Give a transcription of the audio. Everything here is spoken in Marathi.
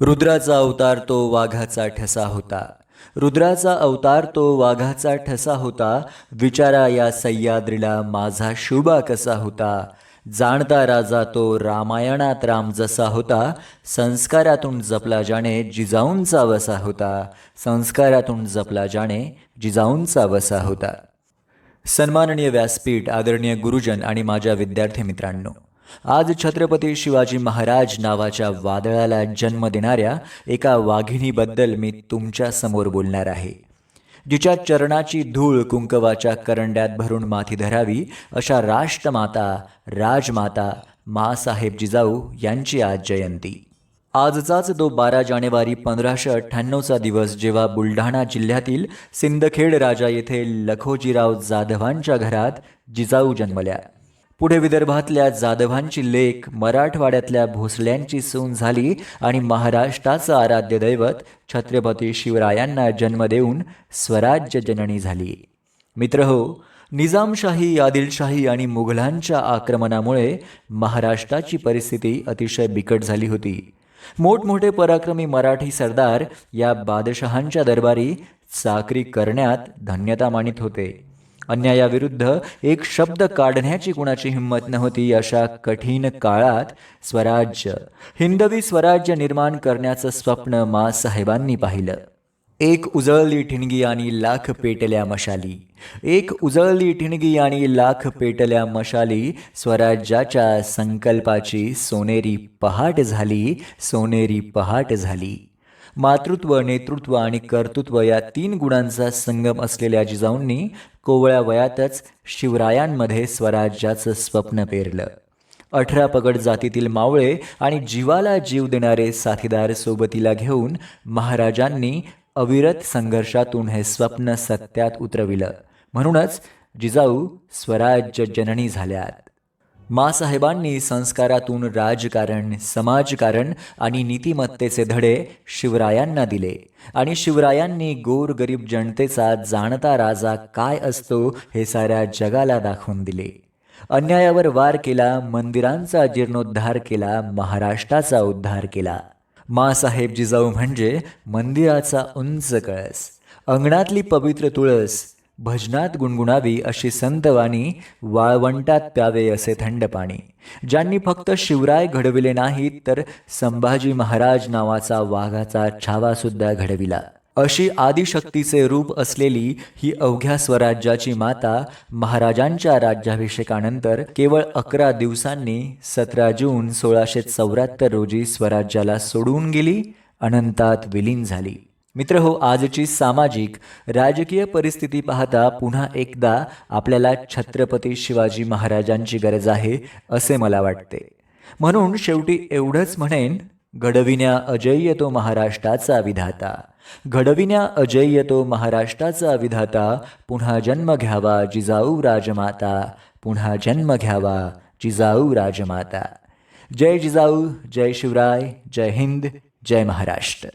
रुद्राचा अवतार तो वाघाचा ठसा होता. रुद्राचा अवतार तो वाघाचा ठसा होता. विचारा या सह्याद्रीला माझा शुभा कसा होता. जाणता राजा तो रामायणात राम जसा होता. संस्कारातून जपला जाणे जिजाऊंचा वसा होता. संस्कारातून जपला जाणे जिजाऊंचा वसा होता. सन्माननीय व्यासपीठ आदरणीय गुरुजन आणि माझ्या विद्यार्थी मित्रांनो आज छत्रपती शिवाजी महाराज नावाच्या वादळाला जन्म देणाऱ्या एका वाघिणीबद्दल मी तुमच्यासमोर बोलणार आहे. जिच्या चरणाची धूळ कुंकवाच्या करंड्यात भरून माथी धरावी अशा राष्ट्रमाता राजमाता मासाहेब जिजाऊ यांची आज जयंती. आजचाच तो बारा जानेवारी पंधराशे अठ्ठ्याण्णवचा दिवस जेव्हा बुलढाणा जिल्ह्यातील सिंदखेड राजा येथे लखोजीराव जाधवांच्या घरात जिजाऊ जन्मल्या. पुढे विदर्भातल्या जाधवांची लेख मराठवाड्यातल्या भोसल्यांची सून झाली आणि महाराष्ट्राचं आराध्य दैवत छत्रपती शिवरायांना जन्म देऊन स्वराज्य जननी झाली. मित्रहो निजामशाही आदिलशाही आणि मुघलांच्या आक्रमणामुळे महाराष्ट्राची परिस्थिती अतिशय बिकट झाली होती. मोठमोठे पराक्रमी मराठी सरदार या बादशहांच्या दरबारी चाकरी करण्यात धन्यता मानित होते. अन्यायाविरुद्ध एक शब्द काढण्याची कुणाची हिंमत नव्हती अशा कठीण काळात स्वराज्य हिंदवी स्वराज्य निर्माण करण्याचं स्वप्न मा साहेबांनी पाहिलं. एक उजळली ठिणगी आणि लाख पेटल्या मशाली एक उजळली ठिणगी आणि लाख पेटल्या मशाली स्वराज्याच्या संकल्पाची सोनेरी पहाट झाली सोनेरी पहाट झाली. मातृत्व नेतृत्व आणि कर्तृत्व या तीन गुणांचा संगम असलेल्या जिजाऊंनी कोवळ्या वयातच शिवरायांमध्ये स्वराज्याचं स्वप्न पेरलं. अठरा पगड जातीतील मावळे आणि जीवाला जीव देणारे साथीदार सोबतीला घेऊन महाराजांनी अविरत संघर्षातून हे स्वप्न सत्यात उतरविलं. म्हणूनच जिजाऊ स्वराज्य जननी झाल्यात. मासाहेबांनी संस्कारातून राजकारण समाजकारण आणि नीतिमत्तेचे धडे शिवरायांना दिले. आणि शिवरायांनी गोरगरीब जनतेचा जाणता राजा काय असतो हे साऱ्या जगाला दाखवून दिले. अन्यायावर वार केला मंदिरांचा जीर्णोद्धार केला महाराष्ट्राचा उद्धार केला. मासाहेब जिजाऊ म्हणजे मंदिराचा उंच कळस अंगणातली पवित्र तुळस भजनात गुणगुणावी अशी संतवाणी वाळवंटात प्यावे असे थंड पाणी. ज्यांनी फक्त शिवराय घडविले नाहीत तर संभाजी महाराज नावाचा वाघाचा छावा सुद्धा घडविला. अशी आदिशक्तीचे रूप असलेली ही अवघ्या स्वराज्याची माता महाराजांच्या राज्याभिषेकानंतर केवळ अकरा दिवसांनी सतरा जून सोळाशे चौऱ्याहत्तर रोजी स्वराज्याला सोडून गेली अनंतात विलीन झाली. मित्र हो आजची सामाजिक राजकीय परिस्थिती पाहता पुन्हा एकदा आपल्याला छत्रपती शिवाजी महाराजांची गरज आहे असे मला वाटते. म्हणून शेवटी एवढंच म्हणेन घडविण्या अजय्य तो महाराष्ट्राचा विधाता. घडविण्या अजय्य तो महाराष्ट्राचा विधाता पुन्हा जन्म घ्यावा जिजाऊ राजमाता पुन्हा जन्म घ्यावा जिजाऊ राजमाता. जय जिजाऊ जय शिवराय जय हिंद जय महाराष्ट्र.